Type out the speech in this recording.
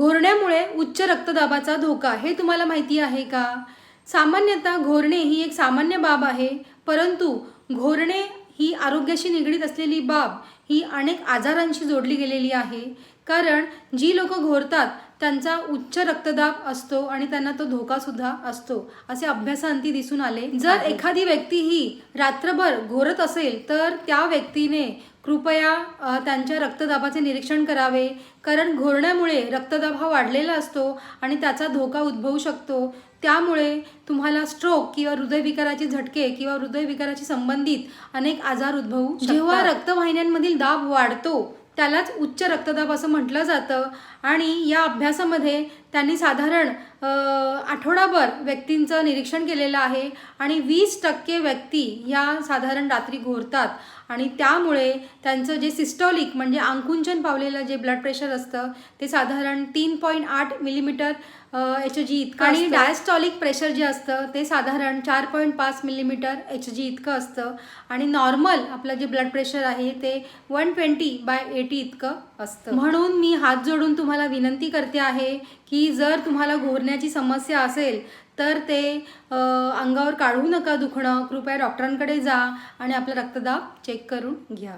घोरण्यामुळे उच्च रक्तदाबाचा धोका हे तुम्हाला माहिती आहे का? सामान्यतः घोरणे ही एक सामान्य बाब आहे परंतु घोरणे ही आरोग्याशी निगडीत असलेली बाब ही अनेक आजारांशी जोडली गेलेली आहे. कारण जी लोक घोरतात त्यांचा उच्च रक्तदाब असतो आणि त्यांना तो धोका सुद्धा असतो असे अभ्यासांती दिसून आले. जर एखादी व्यक्ती ही रात्रभर घोरत असेल तर त्या व्यक्तीने कृपया त्यांच्या रक्तदाबाचे निरीक्षण करावे. कारण घोरण्यामुळे रक्तदाब हा वाढलेला असतो आणि त्याचा धोका उद्भवू शकतो. त्यामुळे तुम्हाला स्ट्रोक किंवा हृदयविकाराचे झटके किंवा हृदयविकाराशी संबंधित अनेक आजार उद्भवू जेव्हा रक्तवाहिन्यांमधील दाब वाढतो त्यालाच उच्च रक्तदाब असं म्हटलं जातं. आणि या अभ्यासामध्ये त्यांनी साधारण आठवडाभर व्यक्तींचं निरीक्षण केलेलं आहे आणि वीस टक्के व्यक्ती या साधारण रात्री घोरतात. आणि त्यामुळे त्यांचं जे सिस्टॉलिक म्हणजे आंकुंचन पावलेलं जे ब्लड प्रेशर असतं ते साधारण तीन पॉईंट आठ मिलीमीटर एच जी इतकं आणि डायस्टॉलिक प्रेशर जे असतं ते साधारण चार पॉईंट पाच मिलीमीटर एच जी इतकं असतं. आणि नॉर्मल आपलं जे ब्लड प्रेशर आहे ते वन ट्वेंटी बाय एटी इतकं असतं. म्हणून मी हात जोडून तुम्हाला विनंती करते आहे की जर तुम्हाला दुखण्याची समस्या असेल तर ते अंगावर काढू नका दुखणं. कृपया डॉक्टरांकडे जा आणि आपला रक्तदाब चेक करून घ्या.